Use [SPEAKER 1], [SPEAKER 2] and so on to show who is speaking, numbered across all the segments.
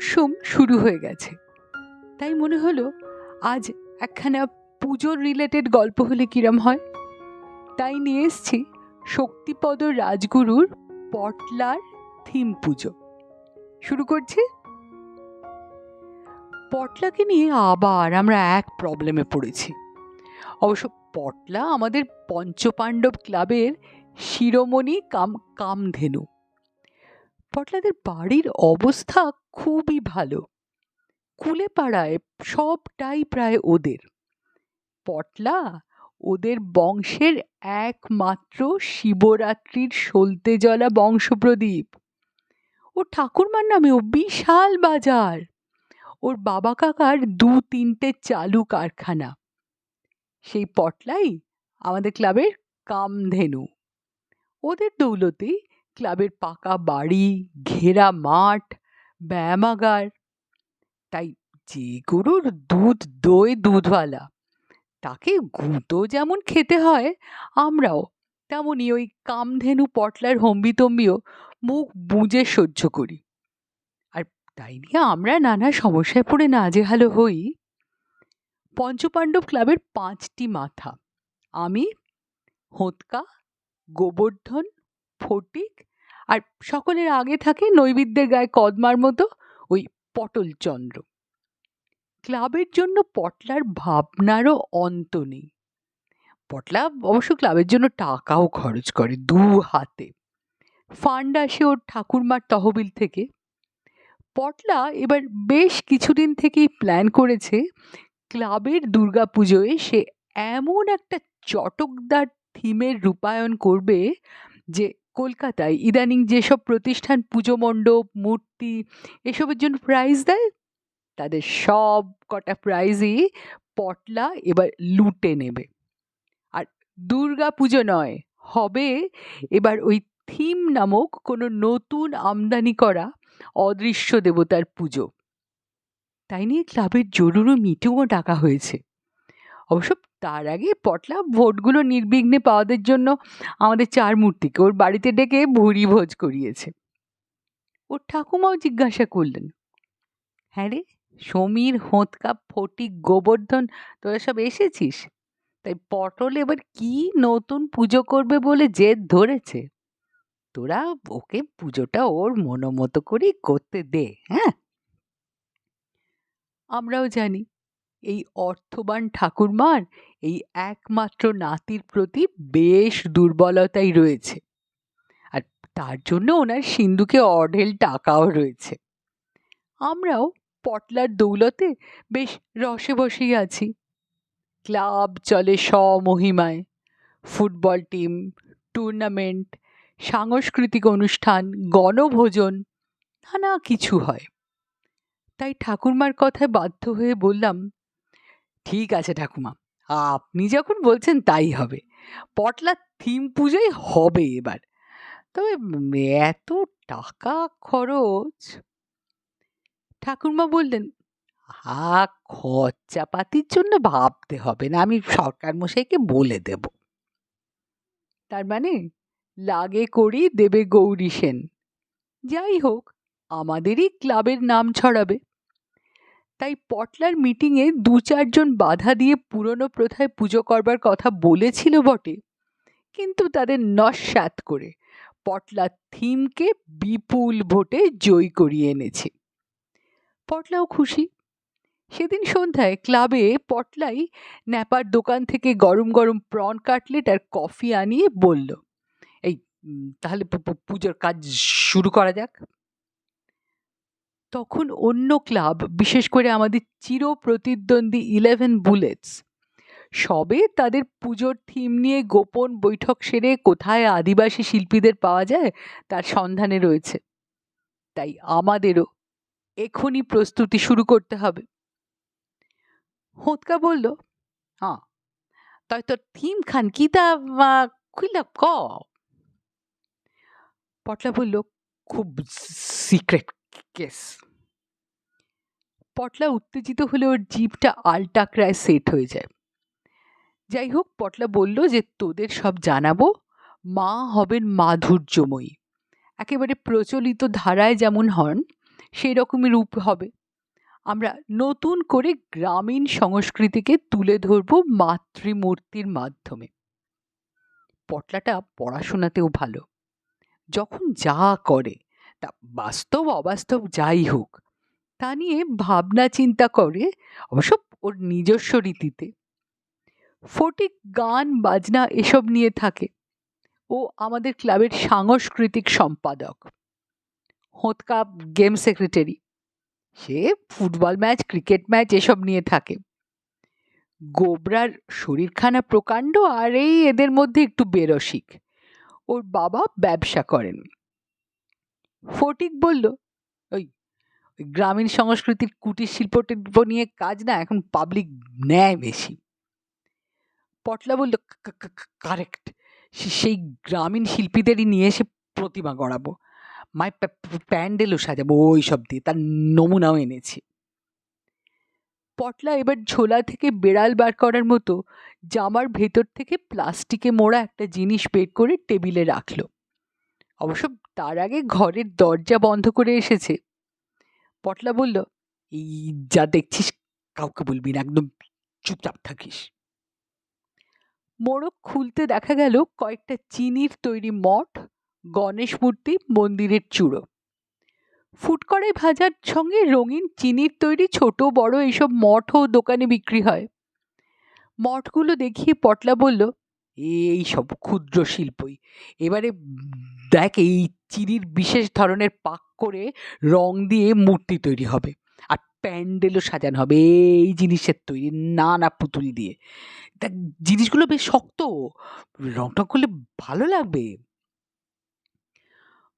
[SPEAKER 1] মরশুম শুরু হয়ে গেছে। তাই মনে হলো, আজ একখানা পুজোর রিলেটেড গল্প হলে কিরম হয়? তাই নিয়ে এসছি শক্তিপদ রাজগুরুর পটলার থিম পুজো। শুরু করছি। পটলাকে নিয়ে আবার আমরা এক প্রবলেমে পড়েছি। অবশ্য পটলা আমাদের পঞ্চপাণ্ডব ক্লাবের শিরোমণি কাম, কামধেনু। পটলাদের বাড়ির অবস্থা খুবই ভালো। কুলে পাড়ায় সবটাই প্রায় ওদের। পটলা ওদের বংশের একমাত্র শিবরাত্রির সলতে জলা বংশপ্রদীপ। ও ঠাকুরমার নামেও বিশাল বাজার। ওর বাবা কাকার দু তিনটে চালু কারখানা। সেই পটলাই আমাদের ক্লাবের কামধেনু। ওদের দৌলতে ক্লাবের পাকা বাড়ি, ঘেরা মাঠ, ব্যায়ামাগার, তাই যে গরুর দুধ দই দুধওয়ালা, তাকে গুঁতো যেমন খেতে হয়, আমরাও তেমনই ওই কামধেনু পটলার হম্বিতম্বিও মুখ বুজে সহ্য করি। আর তাই নিয়ে আমরা নানা সমস্যায় পড়ে নাজেহালো হই। পঞ্চপাণ্ডব ক্লাবের পাঁচটি মাথা, আমি, হোঁতকা, গোবর্ধন ফটিক। আর সকলের আগে থাকে নৈবেদ্যের গায়ে কদমার মতো ওই পটলচন্দ্র। ক্লাবের জন্য পটলার ভাবনারও অন্ত নেই। পটলা অবশ্য ক্লাবের জন্য টাকাও খরচ করে দু হাতে। ফান্ড আসে ওর ঠাকুরমার তহবিল থেকে। পটলা এবার বেশ কিছুদিন থেকেই প্ল্যান করেছে ক্লাবের দুর্গাপুজোয় সে এমন একটা চটকদার থিমের রূপায়ণ করবে যে কলকাতায় ইদানিং যেসব প্রতিষ্ঠান, পুজো মণ্ডপ, মূর্তি, এসবের জন্য প্রাইজ দেয়, তাদের সব কটা প্রাইজই পটলা এবার লুটে নেবে। আর দুর্গা পুজো নয়, হবে এবার ওই থিম নামক কোনো নতুন আমদানি করা অদৃশ্য দেবতার পুজো। তাই নিয়ে ক্লাবের জরুরি মিটিংও ডাকা হয়েছে। অবশ্য তার আগে পটলা ভোটগুলো নির্বিঘ্নে পাওয়াদের জন্য আমাদের চার মূর্তিকে ওর বাড়িতে ডেকে ভুরি ভোজ করিয়েছে। ওর ঠাকুমাও জিজ্ঞাসা করলেন হ্যাঁ রে, সমীর, হোঁতকা ফটিক গোবর্ধন, তোরা সব এসেছিস? তাই পটল এবার কি নতুন পুজো করবে বলে জেদ ধরেছে? তোরা ওকে পুজোটা ওর মনোমতো করেই করতে দে হ্যাঁ? আমরাও জানি এই অর্থবান ঠাকুরমার এই একমাত্র নাতির প্রতি বেশ দুর্বলতাই রয়েছে। আর তার জন্য ওনার সিন্ধুকে অঢেল টাকাও রয়েছে। আমরাও পটলার দৌলতে বেশ রসে বসেই আছি। ক্লাব চলে স্বমহিমায়। ফুটবল টিম, টুর্নামেন্ট, সাংস্কৃতিক অনুষ্ঠান, গণভোজন, নানা কিছু হয়। তাই ঠাকুরমার কথায় বাধ্য হয়ে বললাম ঠিক আছে ঠাকুমা, আপনি যখন বলছেন তাই হবে। পটলা থিম পুজোই হবে এবার। তবে এত টাকা খরচ? ঠাকুরমা বললেন হা খরচাপাতির জন্য ভাবতে হবে না, আমি সরকার মশাইকে বলে দেব। তার মানে লাগে করি দেবে গৌরী সেন। যাই হোক, আমাদেরই ক্লাবের নাম ছড়াবে। তাই পটলার মিটিংয়ে দু চারজন বাধা দিয়ে পুরনো প্রথায় পুজো করবার কথা বলেছিল বটে, কিন্তু তাদের নস্যাত করে পটলার থিমকে বিপুল ভোটে জয়ী করিয়ে এনেছে। পটলাও খুশি। সেদিন সন্ধ্যায় ক্লাবে পটলাই ন্যাপার দোকান থেকে গরম গরম প্রন কাটলেট আর কফি আনিয়ে বলল, এই তাহলে পুজোর কাজ শুরু করা যাক। তখন অন্য ক্লাব, বিশেষ করে আমাদের চির প্রতিদ্বন্দ্বী ইলেভেন বুলেটস, সবে তাদের পুজোর থিম নিয়ে গোপন বৈঠক সেরে কোথায় আদিবাসী শিল্পীদের পাওয়া যায়, তার সন্ধানে রয়েছে। তাই আমাদেরও এখনই প্রস্তুতি শুরু করতে হবে। হোঁতকা বলল হ্যাঁ তাই তোর থিম খান, কি তা খুইলা ক? পটলা বলল, খুব সিক্রেট কেস পটলা উত্তেজিত হলে ওর জিভটা আলটাকরায় সেট হয়ে যায়। যাই হোক, পটলা বলল যে, তোদের সব জানাব। মা হবেন মাধুর্যময়ী। একেবারে প্রচলিত ধারায় যেমন হন সেই রকমই রূপ হবে। আমরা নতুন করে গ্রামীণ সংস্কৃতিকে তুলে ধরব মাতৃমূর্তির মাধ্যমে। পটলাটা পড়াশোনাতেও ভালো। যখন যা করে তা বাস্তব অবাস্তব যাই হোক, তা নিয়ে ভাবনা চিন্তা করে অবশ্য ওর নিজস্ব রীতিতে। ফটিক গান, বাজনা এসব নিয়ে থাকে। ও আমাদের ক্লাবের সাংস্কৃতিক সম্পাদক। হোঁতকা গেম সেক্রেটারি। সে ফুটবল ম্যাচ, ক্রিকেট ম্যাচ এসব নিয়ে থাকে। গোবরার শরীরখানা প্রকাণ্ড আর এই এদের মধ্যে একটু বেরসিক। ওর বাবা ব্যবসা করেন। ফটিক বলল, ওই ওই গ্রামীণ সংস্কৃতির কুটির শিল্প নিয়ে কাজ না, এখন পাবলিক নেয় বেশি। পটলা বলল কারেক্ট সেই গ্রামীণ শিল্পীদেরই নিয়ে এসে প্রতিমা গড়াবো। মাই প্যান্ডেলও সাজাবো, ওই সব দিয়ে, তার নমুনাও এনেছি। পটলা এবার ঝোলা থেকে বেড়াল বার করার মতো জামার ভেতর থেকে প্লাস্টিকে মোড়া একটা জিনিস বের করে টেবিলে রাখল। অবশ্য তার আগে ঘরের দরজা বন্ধ করে এসেছে। পটলা বলল, এই যা দেখছিস, কাউকে বলবি না, একদম চুপচাপ থাকিস। মোড়ক খুলতে দেখা গেল কয়েকটা চিনির তৈরি মঠ, গণেশ মূর্তি, মন্দিরের চূড়ো। ফুটকড়াই ভাজার সঙ্গে রঙিন চিনির তৈরি ছোট, বড় এইসব মঠও দোকানে বিক্রি হয়। মঠগুলো দেখিয়ে পটলা বলল, এই সব ক্ষুদ্র শিল্পই। এবারে দেখ এই চিনির বিশেষ ধরনের পাক করে রং দিয়ে মূর্তি তৈরি হবে আর প্যান্ডেলও সাজানো হবে এই জিনিসের তৈরি নানা পুতুল দিয়ে। দেখ, জিনিসগুলো বেশ শক্ত রং টং করলে ভালো লাগবে।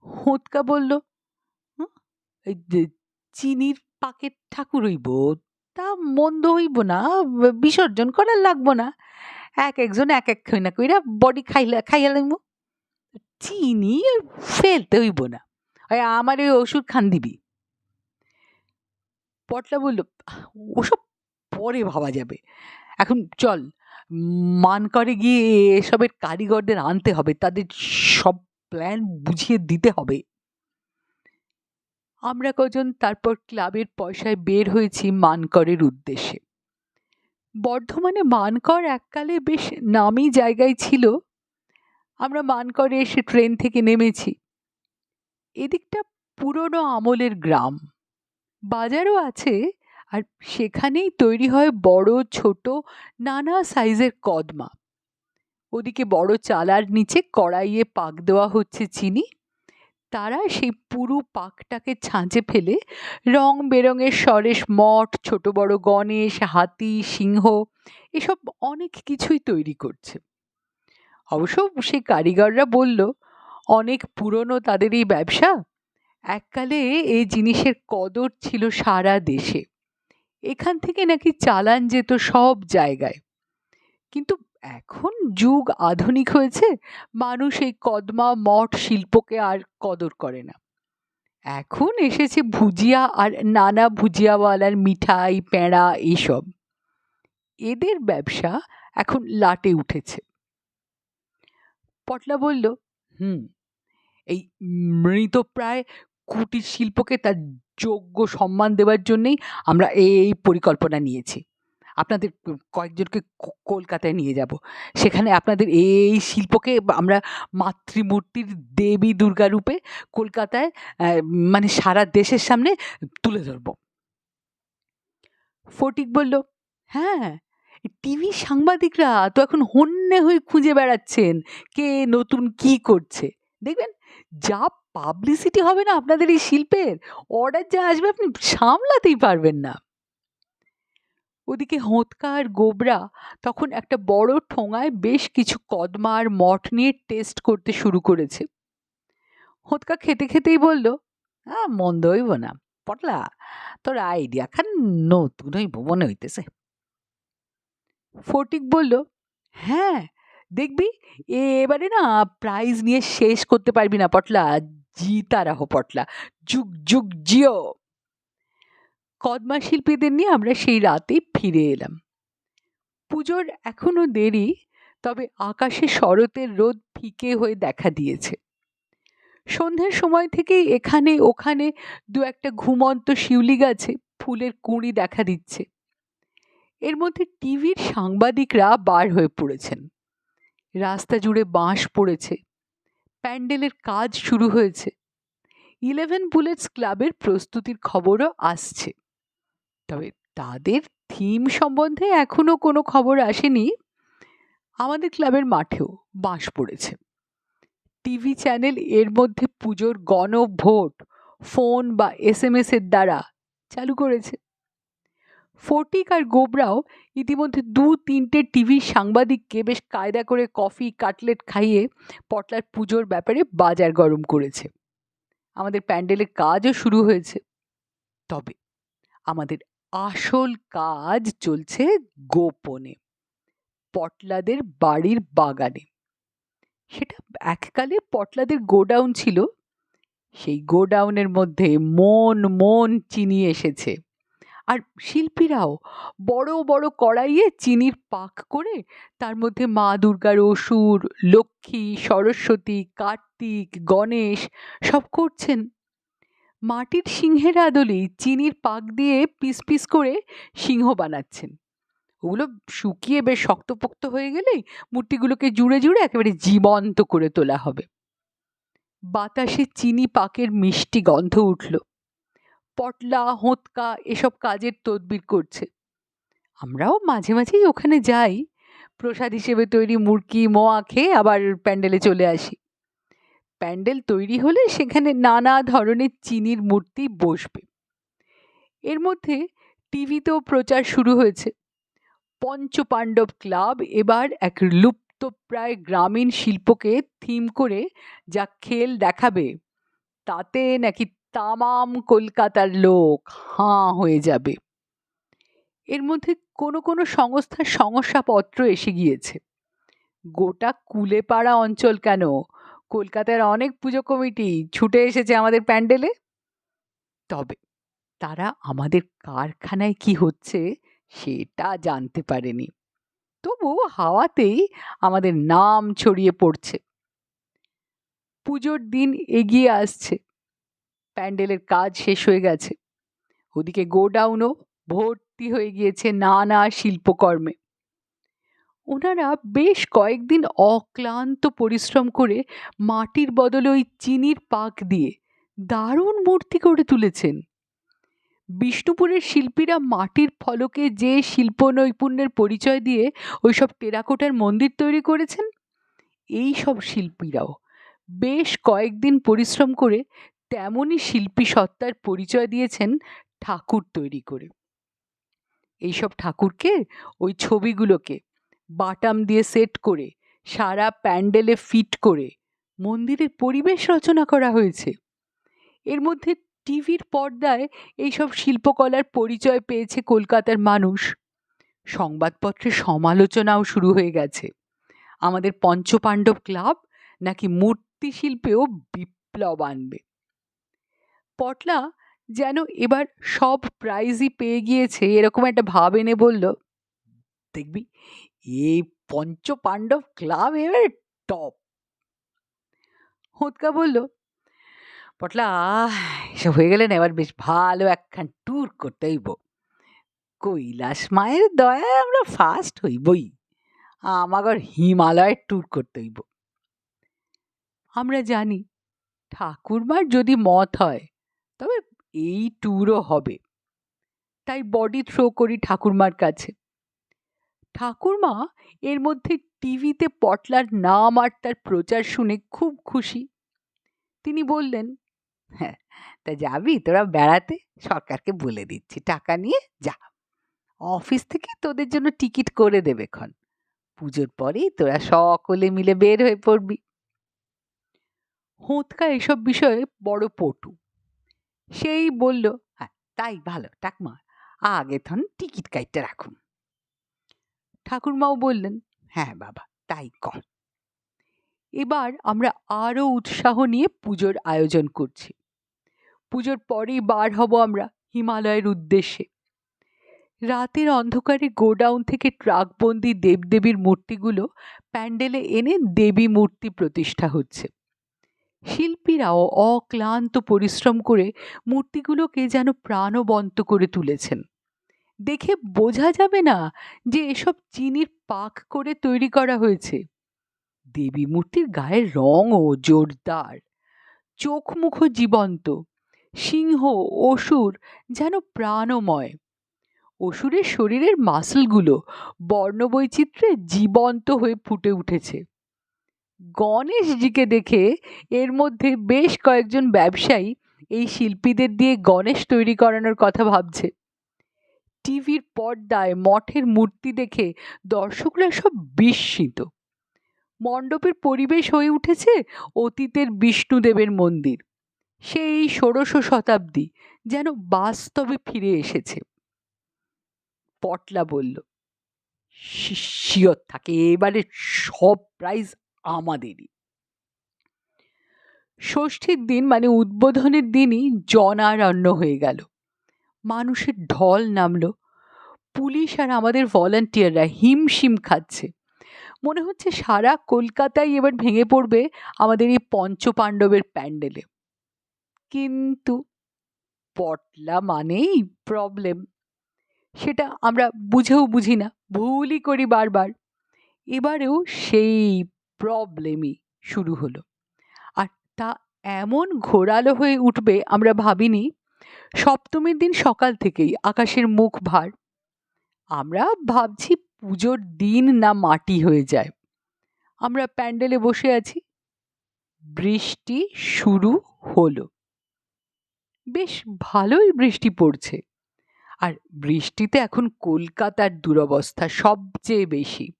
[SPEAKER 1] হোঁতকা বলল এই চিনির পাকের ঠাকুর হইব, তা মন্দ হইব না, বিসর্জন করার লাগবো না। এক একজন এক এক না কইরা বডি খাইলা, খাইয়া লাগবো চিনি ফেলতে হইব না। আমার ওই ওষুধ খান দিবি। পটলা বলল, ওসব পরে ভাবা যাবে। এখন চল মান করে গিয়ে এসবের কারিগরদের আনতে হবে, তাদের সব প্ল্যান বুঝিয়ে দিতে হবে। আমরা কজন তারপর ক্লাবের পয়সায় বের হয়েছি মানকরের উদ্দেশ্যে। বর্ধমানে মানকর এককালে বেশ নামি জায়গায় ছিল। আমরা মানকরে এসে ট্রেন থেকে নেমেছি। এদিকটা পুরনো আমলের গ্রাম। বাজারও আছে আর সেখানেই তৈরি হয় বড়, ছোট, নানা সাইজের কদমা। ওদিকে বড় চালার নিচে কড়াইয়ে পাক দেওয়া হচ্ছে চিনি। তারা সেই পুরু পাকটাকে ছাঁচে ফেলে রং বেরঙের সরেশ মঠ, ছোট বড় গণেশ, হাতি, সিংহ, এসব অনেক কিছুই তৈরি করছে। অবশ্য সেই কারিগররা বলল, অনেক পুরনো তাদের এই ব্যবসা। এককালে এই জিনিসের কদর ছিল সারা দেশে। এখান থেকে নাকি চালান যেত সব জায়গায়। কিন্তু এখন যুগ আধুনিক হয়েছে, মানুষ এই কদমা, মঠ শিল্পকে আর কদর করে না। এখন এসেছে ভুজিয়া আর নানা ভুজিয়াওয়ালার মিঠাই প্যাঁড়া এইসব এদের ব্যবসা এখন লাটে উঠেছে। পটলা বলল, হুম, এই মৃতপ্রায় কুটির শিল্পকে তার যোগ্য সম্মান দেওয়ার জন্যেই আমরা এই পরিকল্পনা নিয়েছি। আপনাদের কয়েকজনকে কলকাতায় নিয়ে যাব। সেখানে আপনাদের এই শিল্পকে আমরা মাতৃমূর্তির দেবী দুর্গা রূপে কলকাতায় মানে সারা দেশের সামনে তুলে ধরব। ফটিক বলল হ্যাঁ টিভি সাংবাদিকরা তো এখন হন্যে হয়ে খুঁজে বেড়াচ্ছেন কে নতুন কি করছে। দেখবেন, যা পাবলিসিটি হবে না আপনাদের এই শিল্পের অর্ডার যা আসবে আপনি সামলাতেই পারবেন না। ওদিকে হোঁতকা আর গোবরা তখন একটা বড় ঠোঙায় বেশ কিছু কদমার মঠ নিয়ে টেস্ট করতে শুরু করেছে। হোঁতকা খেতে খেতেই বলল হ্যাঁ মন্দ হইব না। পটলা, তোর আইডিয়া খান নতুন হইব মনে হইতেছে। ফটিক বলল হ্যাঁ দেখবি এবারে না প্রাইজ নিয়ে শেষ করতে পারবি না পটলা জিতা রাহো পটলা, যুগ যুগ, জিও। কদমা শিল্পীদের নিয়ে আমরা সেই রাতে ফিরে এলাম। পুজোর এখনও দেরি, তবে আকাশে শরতের রোদ ফিকে হয়ে দেখা দিয়েছে। সন্ধ্যের সময় থেকেই এখানে ওখানে দু একটা ঘুমন্ত শিউলি গাছে ফুলের কুঁড়ি দেখা দিচ্ছে। এর মধ্যে টিভির সাংবাদিকরা বার হয়ে পড়েছেন। রাস্তা জুড়ে বাঁশ পড়েছে। প্যান্ডেলের কাজ শুরু হয়েছে। ইলেভেন বুলেটস ক্লাবের প্রস্তুতির খবরও আসছে। তবে তাদের থিম সম্বন্ধে এখনও কোনো খবর আসেনি। আমাদের ক্লাবের মাঠেও বাঁশ পড়েছে। টিভি চ্যানেল এর মধ্যে পুজোর গণভোট, ফোন বা এস এম এর দ্বারা চালু করেছে। ফটিক আর গোবরাও ইতিমধ্যে দু তিনটে টিভি সাংবাদিককে বেশ কায়দা করে কফি কাটলেট খাইয়ে পটলার পুজোর ব্যাপারে বাজার গরম করেছে। আমাদের প্যান্ডেলের কাজও শুরু হয়েছে। তবে আমাদের আসল কাজ চলছে গোপনে, পটলাদের বাড়ির বাগানে। সেটা এককালে পটলাদের গোডাউন ছিল, সেই গোডাউনের মধ্যে মন মন চিনি এসেছে। আর শিল্পীরাও বড় বড় কড়াইয়ে চিনির পাক করে তার মধ্যে মা দুর্গার অসুর, লক্ষ্মী, সরস্বতী, কার্তিক, গণেশ সব করছেন। মাটির সিংহের আদলেই চিনির পাক দিয়ে পিস পিস করে সিংহ বানাচ্ছেন। ওগুলো শুকিয়ে বেশ শক্তপোক্ত হয়ে গেলেই মূর্তিগুলোকে জুড়ে জুড়ে একেবারে জীবন্ত করে তোলা হবে। বাতাসে চিনি পাকের মিষ্টি গন্ধ উঠল। পটলা, হোঁতকা এসব কাজের তদবির করছে। আমরাও মাঝে মাঝেই ওখানে যাই, প্রসাদ হিসেবে তৈরি মুরকি মোয়া খেয়ে আবার প্যান্ডেলে চলে আসি। প্যান্ডেল তৈরি হলে সেখানে নানা ধরনের চিনির মূর্তি বসবে। এর মধ্যে টিভিতেও প্রচার শুরু হয়েছে। পঞ্চপাণ্ডব ক্লাব এবার এক লুপ্তপ্রায় গ্রামীণ শিল্পকে থিম করে যা খেল দেখাবে, তাতে নাকি তামাম কলকাতার লোক হাঁ হয়ে যাবে। এর মধ্যে কোনো কোনো সংস্থার সমস্যাপত্র এসে গিয়েছে। গোটা কুলেপাড়া অঞ্চল কেন? কলকাতার অনেক পুজো কমিটি ছুটে এসেছে আমাদের প্যান্ডেলে? তবে তারা আমাদের কারখানায় কি হচ্ছে সেটা জানতে পারেনি। তবু হাওয়াতেই আমাদের নাম ছড়িয়ে পড়ছে। পুজোর দিন এগিয়ে আসছে। প্যান্ডেলের কাজ শেষ হয়ে গেছে। ওদিকে গোডাউনও ভর্তি হয়ে গিয়েছে নানা শিল্পকর্মে। ওনারা বেশ কয়েকদিন অক্লান্ত পরিশ্রম করে মাটির বদলে ওই চিনির পাক দিয়ে দারুণ মূর্তি করে তুলেছেন। বিষ্ণুপুরের শিল্পীরা মাটির ফলকে যে শিল্প নৈপুণ্যের পরিচয় দিয়ে ওইসব টেরাকোটার মন্দির তৈরি করেছেন, এই সব শিল্পীরাও বেশ কয়েকদিন পরিশ্রম করে তেমনই শিল্পী সত্তার পরিচয় দিয়েছেন ঠাকুর তৈরি করে। এইসব ঠাকুরকে, ওই ছবিগুলোকে বাটাম দিয়ে সেট করে, সারা প্যান্ডেলে ফিট করে মন্দিরের পরিবেশ রচনা করা হয়েছে। এর মধ্যে টিভির পর্দায় এইসব শিল্পকলার পরিচয় পেয়েছে কলকাতার মানুষ। সংবাদপত্রের সমালোচনাও শুরু হয়ে গেছে। আমাদের পঞ্চপাণ্ডব ক্লাব নাকি মূর্তি শিল্পেও বিপ্লব আনবে। পটলা যেন এবার সব প্রাইজই পেয়ে গিয়েছে, এরকম একটা ভাব এনে বলল, দেখবি, এই পঞ্চ পাণ্ডব ক্লাব এবার টপ হোঁতকা বলল, পটলা এসব হয়ে গেলে না এবার বেশ ভালো একখান ট্যুর করতে হইব। কৈলাস মায়ের দয়ায় আমরা ফার্স্ট হইবই। আমাগর হিমালয়ের ট্যুর করতে হইব। আমরা জানি, ঠাকুরমার যদি মত হয় তবে এই ট্যুরও হবে। তাই বডি থ্রো করি ঠাকুরমার কাছে। ঠাকুরমা এর মধ্যে টিভিতে পটলার নাম আর তার প্রচার শুনে খুব খুশি। তিনি বললেন হ্যাঁ তা যাবি? তোরা বেড়াতে? সরকারকে বলে দিচ্ছি। টাকা নিয়ে যা। অফিস থেকে তোদের জন্য টিকিট করে দেবে ক্ষণ পুজোর পরেই তোরা সকলে মিলে বের হয়ে পড়বি। হোঁতকা এসব বিষয়ে বড় পটু। সেই বলল হ্যাঁ তাই ভালো টাকমা আগে থন টিকিট কাইটটা রাখুন। ঠাকুরমাও বললেন হ্যাঁ বাবা, তাই কর। এবার আমরা আরও উৎসাহ নিয়ে পুজোর আয়োজন করছি। পুজোর পরেই বার হব আমরা হিমালয়ের উদ্দেশ্যে। রাতের অন্ধকারে গোডাউন থেকে ট্রাকবন্দি দেবদেবীর মূর্তিগুলো প্যান্ডেলে এনে দেবী মূর্তি প্রতিষ্ঠা হচ্ছে। শিল্পীরাও অক্লান্ত পরিশ্রম করে মূর্তিগুলোকে যেন প্রাণবন্ত করে তুলেছেন। দেখে বোঝা যাবে না যে এসব চিনির পাক করে তৈরি করা হয়েছে। দেবী মূর্তির গায়ের রঙও জোরদার চোখ মুখ জীবন্ত, সিংহ, অসুর যেন প্রাণময়। অসুরের শরীরের মাসলগুলো বর্ণবৈচিত্র্যে জীবন্ত হয়ে ফুটে উঠেছে। গণেশজিকে দেখে এর মধ্যে বেশ কয়েকজন ব্যবসায়ী এই শিল্পীদের দিয়ে গণেশ তৈরি করানোর কথা ভাবছে। টিভির পর্দায় মঠের মূর্তি দেখে দর্শকরা সব বিস্মিত। মণ্ডপের পরিবেশ হয়ে উঠেছে অতীতের বিষ্ণুদেবের মন্দির। সেই ষোড়শ শতাব্দী যেন বাস্তবে ফিরে এসেছে। পটলা বলল শিওর থাকে, এবারে সব প্রাইজ আমাদেরই ষষ্ঠীর দিন মানে উদ্বোধনের দিনই জনারণ্য হয়ে গেল। মানুষের ঢল নামলো। পুলিশ আর আমাদের ভলান্টিয়াররা হিমশিম খাচ্ছে। মনে হচ্ছে সারা কলকাতায় এবার ভেঙে পড়বে আমাদের এই পঞ্চপাণ্ডবের প্যান্ডেলে। কিন্তু পটলা মানেই প্রবলেম সেটা আমরা বুঝেও বুঝি না ভুলই করি বারবার। এবারেও সেই প্রবলেমই শুরু হলো। আর তা এমন ঘোরালো হয়ে উঠবে আমরা ভাবিনি, সপ্তমীর দিন সকাল থেকেই আকাশের মুখ ভার। আমরা ভাবছি পুজোর দিন না মাটি হয়ে যায়। আমরা প্যান্ডেলে বসে আছি। বৃষ্টি শুরু হলো। বেশ ভালোই বৃষ্টি পড়ছে। আর বৃষ্টিতে এখন কলকাতার দুরবস্থা সবচেয়ে বেশি।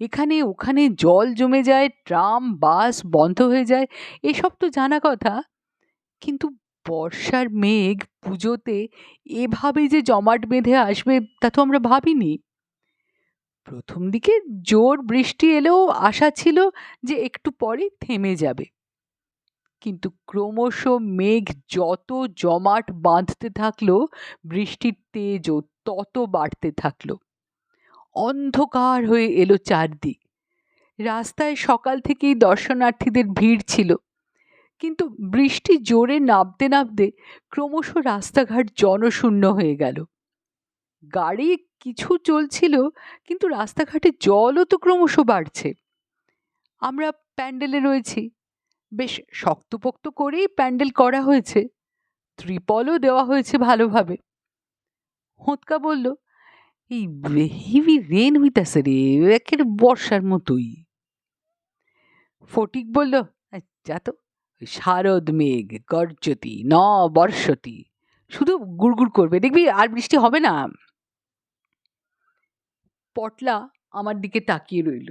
[SPEAKER 1] এখানে, ওখানে জল জমে যায়, ট্রাম, বাস বন্ধ হয়ে যায়, এসব তো জানা কথা। কিন্তু বর্ষার মেঘ পুজোতে এভাবে যে জমাট বেঁধে আসবে, তা তো আমরা ভাবিনি। প্রথম দিকে জোর বৃষ্টি এলেও আশা ছিল যে একটু পরে থেমে যাবে। কিন্তু ক্রমশ মেঘ যত জমাট বাঁধতে থাকল, বৃষ্টির তেজও তত বাড়তে থাকল। অন্ধকার হয়ে এলো চারদিক। রাস্তায় সকাল থেকেই দর্শনার্থীদের ভিড় ছিল। কিন্তু বৃষ্টি জোরে নামতে নামতে ক্রমশ রাস্তাঘাট জনশূন্য হয়ে গেল। গাড়ি কিছু চলছিল, কিন্তু রাস্তাঘাটে জলও তো ক্রমশ বাড়ছে। আমরা প্যান্ডেলে রয়েছি। বেশ শক্তপোক্ত করেই প্যান্ডেল করা হয়েছে। ত্রিপলও দেওয়া হয়েছে ভালোভাবে। হোঁতকা বলল এই হেভি রেন হইতাছে রে একের বর্ষার মতোই। ফটিক বলল যা তো শারদ মেঘ গর্জতি ন বর্ষতি শুধু গুড়গুড় করবে, দেখবি আর বৃষ্টি হবে না। পটলা আমার দিকে তাকিয়ে রইল।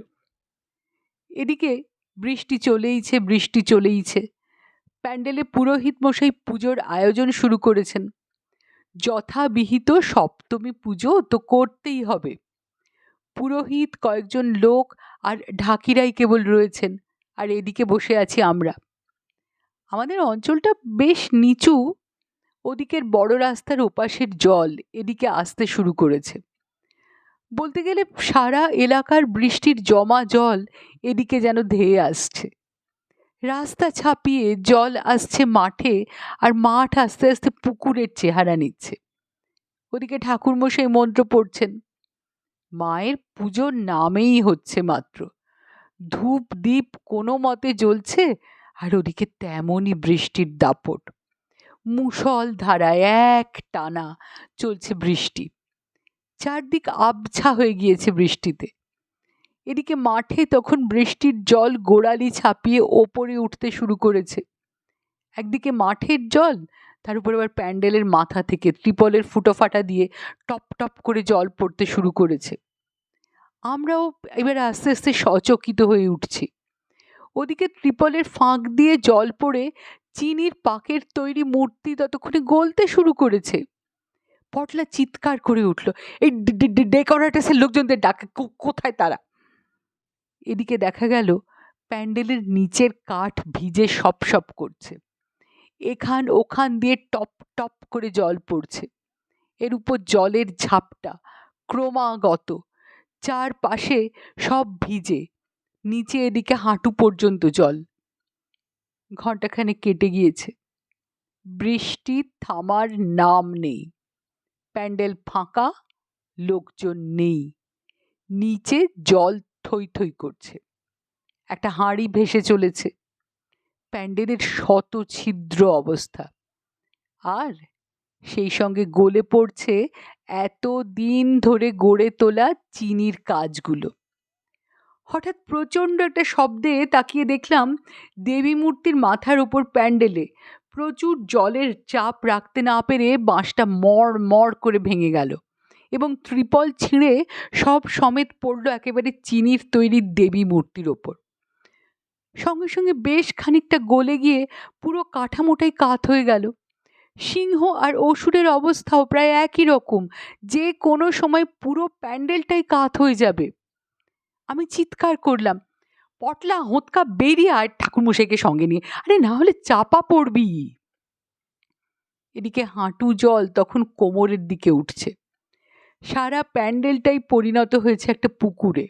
[SPEAKER 1] এদিকে বৃষ্টি চলেইছে বৃষ্টি চলেইছে। প্যান্ডেলে পুরোহিত মশাই পুজোর আয়োজন শুরু করেছেন। যথাবিহিত সপ্তমী পুজো তো করতেই হবে। পুরোহিত, কয়েকজন লোক আর ঢাকিরাই কেবল রয়েছেন, আর এদিকে বসে আছি আমরা। আমাদের অঞ্চলটা বেশ নিচু, ওদিকের বড় রাস্তার ওপাশের জল এদিকে আসতে শুরু করেছে। বলতে গেলে সারা এলাকার বৃষ্টির জমা জল এদিকে যেন ধেয়ে আসছে। রাস্তা ছাপিয়ে জল আসছে মাঠে আর মাঠ আস্তে আস্তে পুকুরের চেহারা নিচ্ছে। ওদিকে ঠাকুরমশাই মন্ত্র পড়ছেন, মায়ের পুজোর নামেই হচ্ছে মাত্র। ধূপ দ্বীপ কোনো মতে জ্বলছে আর ওদিকে তেমনই বৃষ্টির দাপট। মুসল ধারায় এক টানা চলছে বৃষ্টি। চারদিক আবছা হয়ে গিয়েছে বৃষ্টিতে। এদিকে মাঠে তখন বৃষ্টির জল গোড়ালি ছাপিয়ে ওপরে উঠতে শুরু করেছে। একদিকে মাঠের জল, তার উপর আবার প্যান্ডেলের মাথা থেকে ত্রিপলের ফুটো ফাটা দিয়ে টপ টপ করে জল পড়তে শুরু করেছে। আমরাও এবার আস্তে আস্তে সচকিত হয়ে উঠছি। ওদিকে ত্রিপলের ফাঁক দিয়ে জল পড়ে চিনির পাকের তৈরি মূর্তি ততক্ষণে গলতে শুরু করেছে। পটলা চিৎকার করে উঠল, এই ডেকোরেটার্সের লোকজনদের ডাকে কোথায় তারা? এদিকে দেখা গেল প্যান্ডেলের নিচের কাঠ ভিজে সপ সপ করছে। এখান ওখান দিয়ে টপ টপ করে জল পড়ছে। এর উপর জলের ঝাপটা ক্রমাগত, চারপাশে সব ভিজে, নিচে এদিকে হাঁটু পর্যন্ত জল। ঘণ্টাখানেক কেটে গিয়েছে। বৃষ্টি থামার নাম নেই। প্যান্ডেল ফাঁকা, লোকজন নেই। নিচে জল থই থই করছে। একটা হাঁড়ি ভেসে চলেছে। প্যান্ডেলের শত ছিদ্র অবস্থা। আর সেই সঙ্গে গলে পড়ছে এত দিন ধরে গড়ে তোলা চিনির কাজগুলো। হঠাৎ প্রচণ্ড একটা শব্দে তাকিয়ে দেখলাম দেবী মূর্তির মাথার উপর প্যান্ডেলে প্রচুর জলের চাপ রাখতে না পেরে বাঁশটা মড় মড় করে ভেঙে গেল। এবং ত্রিপল ছিঁড়ে সব সমেত পড়ল একেবারে চিনির তৈরি দেবী মূর্তির ওপর। সঙ্গে সঙ্গে বেশ খানিকটা গলে গিয়ে পুরো কাঠামোটাই কাত হয়ে গেল। সিংহ আর অসুরের অবস্থাও প্রায় একই রকম, যে কোনো সময় পুরো প্যান্ডেলটাই কাত হয়ে যাবে। আমি চিৎকার করলাম, পটলা, হোঁতকা, বেরিয়ে আর ঠাকুরমশাইকে সঙ্গে নিয়ে, আরে না হলে চাপা পড়বি। এদিকে হাঁটু জল তখন কোমরের দিকে উঠছে। সারা প্যান্ডেলটাই পরিণত হয়েছে একটা পুকুরে।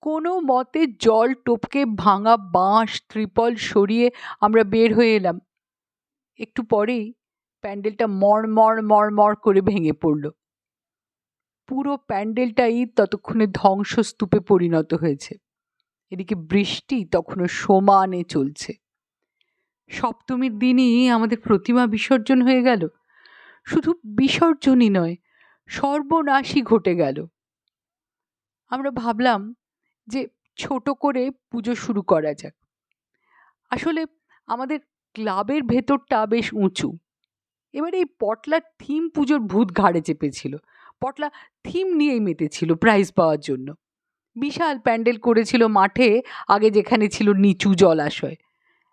[SPEAKER 1] কোনো মতে জল টপকে ভাঙা বাঁশ, ত্রিপল সরিয়ে আমরা বের হয়ে এলাম। একটু পরেই প্যান্ডেলটা মড় মড় মড় মড় করে ভেঙে পড়ল। পুরো প্যান্ডেলটাই ততক্ষণে ধ্বংসস্তূপে পরিণত হয়েছে। এদিকে বৃষ্টি তখনও সমানে চলছে। সপ্তমীর দিনই আমাদের প্রতিমা বিসর্জন হয়ে গেল। শুধু বিসর্জনই নয় সর্বনাশই ঘটে গেল। আমরা ভাবলাম যে ছোট করে পুজো শুরু করা যাক। আসলে আমাদের ক্লাবের ভেতরটা বেশ উঁচু। এবারে এই পটলার থিম পুজোর ভূত ঘাড়ে চেপেছিল। পটলা থিম নিয়েই মেতেছিল প্রাইজ পাওয়ার জন্য। বিশাল প্যান্ডেল করেছিল মাঠে, আগে যেখানে ছিল নিচু জলাশয়।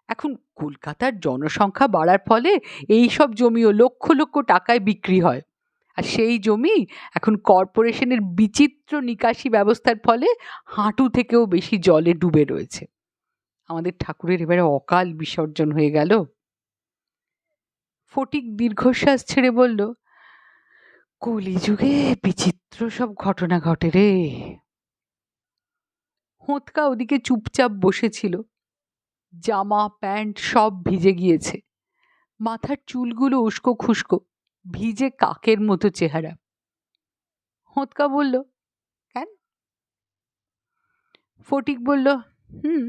[SPEAKER 1] এখন কলকাতার জনসংখ্যা বাড়ার ফলে এই সব জমিও লক্ষ লক্ষ টাকায় বিক্রি হয়। আর সেই জমি এখন কর্পোরেশনের বিচিত্র নিকাশি ব্যবস্থার ফলে হাঁটু থেকেও বেশি জলে ডুবে রয়েছে। আমাদের ঠাকুরের এবারে অকাল বিসর্জন হয়ে গেল। ফটিক দীর্ঘশ্বাস ছেড়ে বলল, কলিযুগে বিচিত্র সব ঘটনা ঘটে রে। হোঁতকা ওদিকে চুপচাপ বসেছিল। জামা, প্যান্ট সব ভিজে গিয়েছে। মাথার চুলগুলো উস্কো খুস্কো ভিজে কাকের মতো চেহারা। হোঁতকা বলল, কেন? ফটিক বলল, হুম,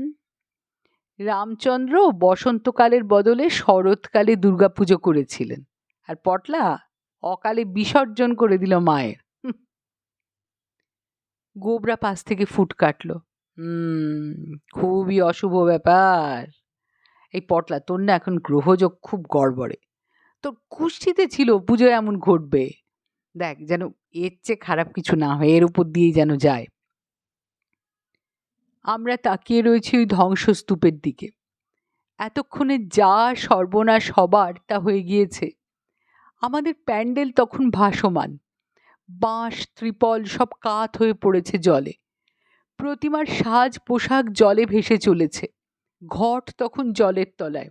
[SPEAKER 1] রামচন্দ্র বসন্তকালের বদলে শরৎকালে দুর্গাপুজো করেছিলেন আর পটলা অকালে বিসর্জন করে দিল মায়ের। গোবরা পাশ থেকে ফুট কাটলো, হুম, খুবই অশুভ ব্যাপার। এই পটলা, তোর না এখন গ্রহযোগ খুব গড়বড়ে। তোর কুষ্ঠিতে ছিল পুজো এমন ঘটবে। দেখ, যেন এর চেয়ে খারাপ কিছু না হয়, এর উপর দিয়েই যেন যায়। আমরা তাকিয়ে রয়েছি ওই ধ্বংসস্তূপের দিকে। এতক্ষণে যা সর্বনাশ হবার তা হয়ে গিয়েছে। আমাদের প্যান্ডেল তখন ভাসমান। বাঁশ, ত্রিপল সব কাত হয়ে পড়েছে জলে। প্রতিমার সাজ পোশাক জলে ভেসে চলেছে। ঘট তখন জলের তলায়।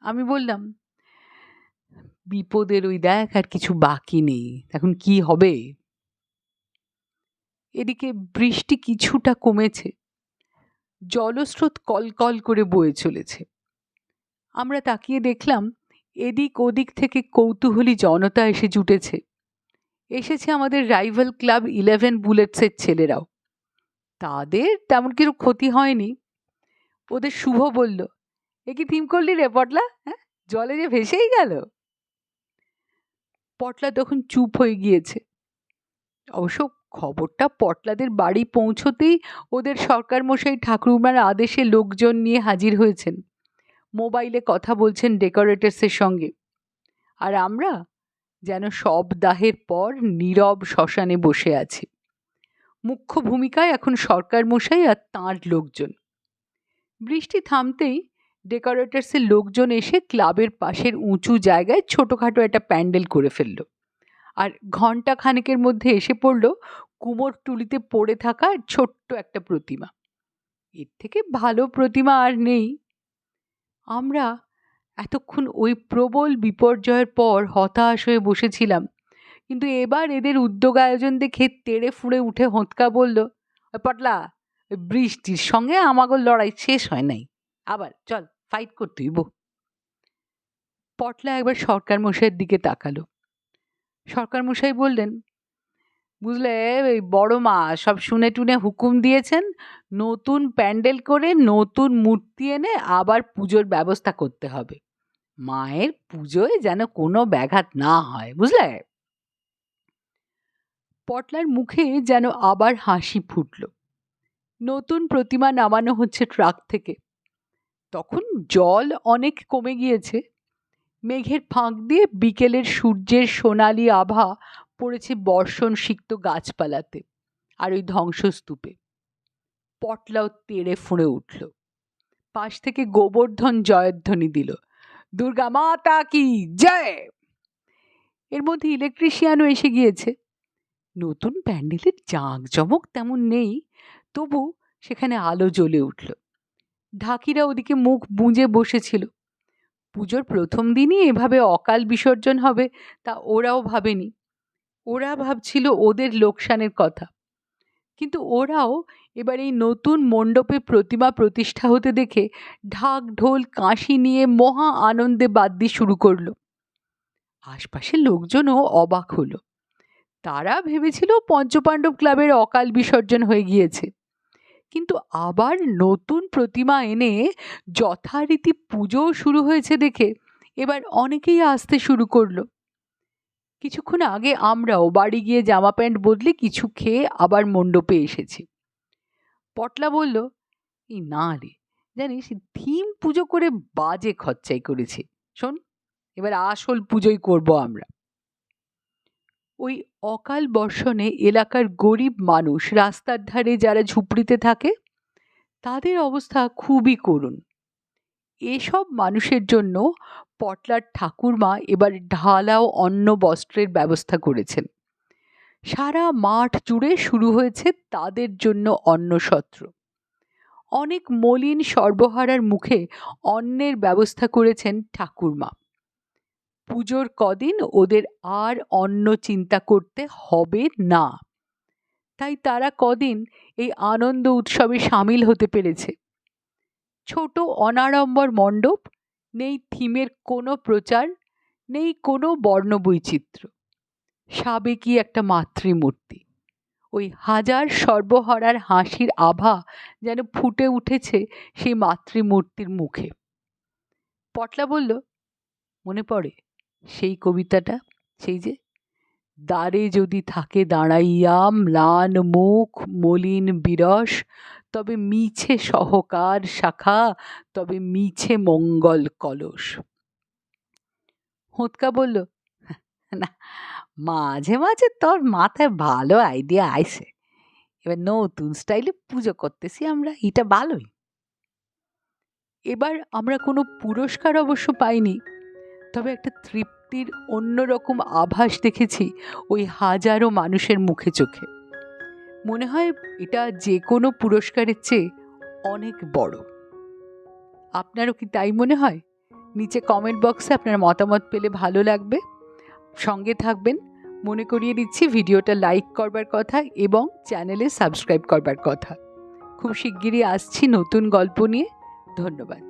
[SPEAKER 1] আমি বললাম বিপদের ওই দেখ আর কিছু বাকি নেই। এখন কি হবে? এদিকে বৃষ্টি কিছুটা কমেছে। জলস্রোত কলকল করে বয়ে চলেছে। আমরা তাকিয়ে দেখলাম, এদিক ওদিক থেকে কৌতূহলী জনতা এসে জুটেছে। এসেছে আমাদের রাইভাল ক্লাব ইলেভেন বুলেটসের ছেলেরাও। তাদের তেমন কিছু ক্ষতি হয়নি। ওদের শুভ বলল, এ কি থিম করলি রে পটলা? হ্যাঁ? জলে যে ভেসেই গেল? পটলা তখন চুপ হয়ে গিয়েছে। অবশ্য খবরটা পটলাদের বাড়ি পৌঁছতেই ওদের সরকার মশাই ঠাকুরমার আদেশে লোকজন নিয়ে হাজির হয়েছেন। মোবাইলে কথা বলছেন ডেকোরেটার্সের সঙ্গে। আর আমরা যেন সব দাহের পর নীরব শ্মশানে বসে আছি। মুখ্য ভূমিকায় এখন সরকার মশাই আর তাঁর লোকজন। বৃষ্টি থামতেই ডেকোরেটার্সের লোকজন এসে ক্লাবের পাশের উঁচু জায়গায় ছোটোখাটো একটা প্যান্ডেল করে ফেলল। আর ঘণ্টা খানেকের মধ্যে এসে পড়ল কুমোরটুলিতে পড়ে থাকা ছোট্ট একটা প্রতিমা। এর থেকে ভালো প্রতিমা আর নেই। আমরা এতক্ষণ ওই প্রবল বিপর্যয়ের পর হতাশ হয়ে বসেছিলাম, কিন্তু এবার এদের উদ্যোগ আয়োজন দেখে তেড়ে ফুঁড়ে উঠে হোঁতকা বলল, "ওই পটলা বৃষ্টির সঙ্গে আমাগো লড়াই শেষ হয় নাই। আবার চল ফাইট করতে হইব পটলা একবার সরকার মশাইয়ের দিকে তাকালো। সরকার মশাই বললেন, বুঝলে ওই বড় মা সব শুনে টুনে হুকুম দিয়েছেন, নতুন প্যান্ডেল করে নতুন মূর্তি এনে আবার পুজোর ব্যবস্থা করতে হবে। মায়ের পুজোয় যেন কোনো ব্যাঘাত না হয়, বুঝলে? পটলার মুখে যেন আবার হাসি ফুটল। নতুন প্রতিমা নামানো হচ্ছে ট্রাক থেকে। তখন জল অনেক কমে গিয়েছে। মেঘের ফাঁক দিয়ে বিকেলের সূর্যের সোনালি আভা পড়েছে বর্ষণ সিক্ত গাছপালাতে আর ওই ধ্বংসস্তূপে। পটলাও তেড়ে ফুঁড়ে উঠল। পাশ থেকে গোবর্ধন জয়ধ্বনি দিল, দুর্গা মাতা কি, জয়! এর মধ্যে ইলেকট্রিশিয়ানও এসে গিয়েছে। নতুন প্যান্ডেলের জাঁকজমক তেমন নেই, তবু সেখানে আলো জ্বলে উঠল। ঢাকিরা ওদিকে মুখ বুঁজে বসেছিল। পুজোর প্রথম দিনই এভাবে অকাল বিসর্জন হবে তা ওরাও ভাবেনি। ওরা ভাবছিল ওদের লোকসানের কথা। কিন্তু ওরাও এবার এই নতুন মণ্ডপে প্রতিমা প্রতিষ্ঠা হতে দেখে ঢাক, ঢোল কাঁসি নিয়ে মহা আনন্দে বাদ্যি শুরু করল। আশপাশের লোকজনও অবাক হলো। তারা ভেবেছিল পঞ্চপাণ্ডব ক্লাবের অকাল বিসর্জন হয়ে গিয়েছে। কিন্তু আবার নতুন প্রতিমা এনে যথারীতি পুজোও শুরু হয়েছে দেখে। এবার অনেকেই আসতে শুরু করল। কিছুক্ষণ আগে আমরাও বাড়ি গিয়ে জামা প্যান্ট বদলে কিছু খেয়ে আবার মণ্ডপে এসেছি। পটলা বলল এই না রে, জানিস থিম পুজো করে বাজে খরচাই করেছি। শোন, এবার আসল পুজোই করব আমরা। ওই অকাল বর্ষণে এলাকার গরিব মানুষ রাস্তার ধারে যারা ঝুপড়িতে থাকে, তাদের অবস্থা খুবই করুণ। এসব মানুষের জন্য পটলার ঠাকুরমা এবার ঢালাও অন্ন বস্ত্রের ব্যবস্থা করেছেন। সারা মাঠ জুড়ে শুরু হয়েছে তাদের জন্য অন্নসত্র। অনেক মলিন সর্বহারার মুখে অন্নের ব্যবস্থা করেছেন ঠাকুরমা। পুজোর কদিন ওদের আর অন্য চিন্তা করতে হবে না। তাই তারা কদিন এই আনন্দ উৎসবে সামিল হতে পেরেছে। ছোট অনাড়ম্বর মণ্ডপ, নেই থিমের কোনো প্রচার, নেই কোনো বর্ণবৈচিত্র্য। সাবেকি একটা মাতৃমূর্তি। ওই হাজার সর্বহরার হাসির আভা যেন ফুটে উঠেছে সেই মাতৃমূর্তির মুখে। পটলা বলল, মনে পড়ে? সেই কবিতাটা, সেই যে দ্বারে যদি থাকে দাঁড়াইয়া ম্লান মুখ, মলিন বিরস, তবে মিছে সহকার শাখা, তবে মিছে মঙ্গল কলস। হোঁতকা বলল, না, মাঝে মাঝে তোর মাথায় ভালো আইডিয়া আইছে এবার নতুন স্টাইলে পুজো করতেছি আমরা, এটা ভালোই। এবার আমরা কোনো পুরস্কার অবশ্য পাইনি। তবে একটা তৃপ্তির অন্যরকম আভাস দেখেছি ওই হাজারো মানুষের মুখে চোখে। মনে হয় এটা যে কোনো পুরস্কারের চেয়ে অনেক বড়। আপনারও কি তাই মনে হয়? নিচে কমেন্ট বক্সে আপনার মতামত পেলে ভালো লাগবে। সঙ্গে থাকবেন। মনে করিয়ে দিচ্ছি ভিডিওটা লাইক করবার কথা এবং চ্যানেলে সাবস্ক্রাইব করবার কথা। খুব শিগগিরই আসছি নতুন গল্প নিয়ে। ধন্যবাদ।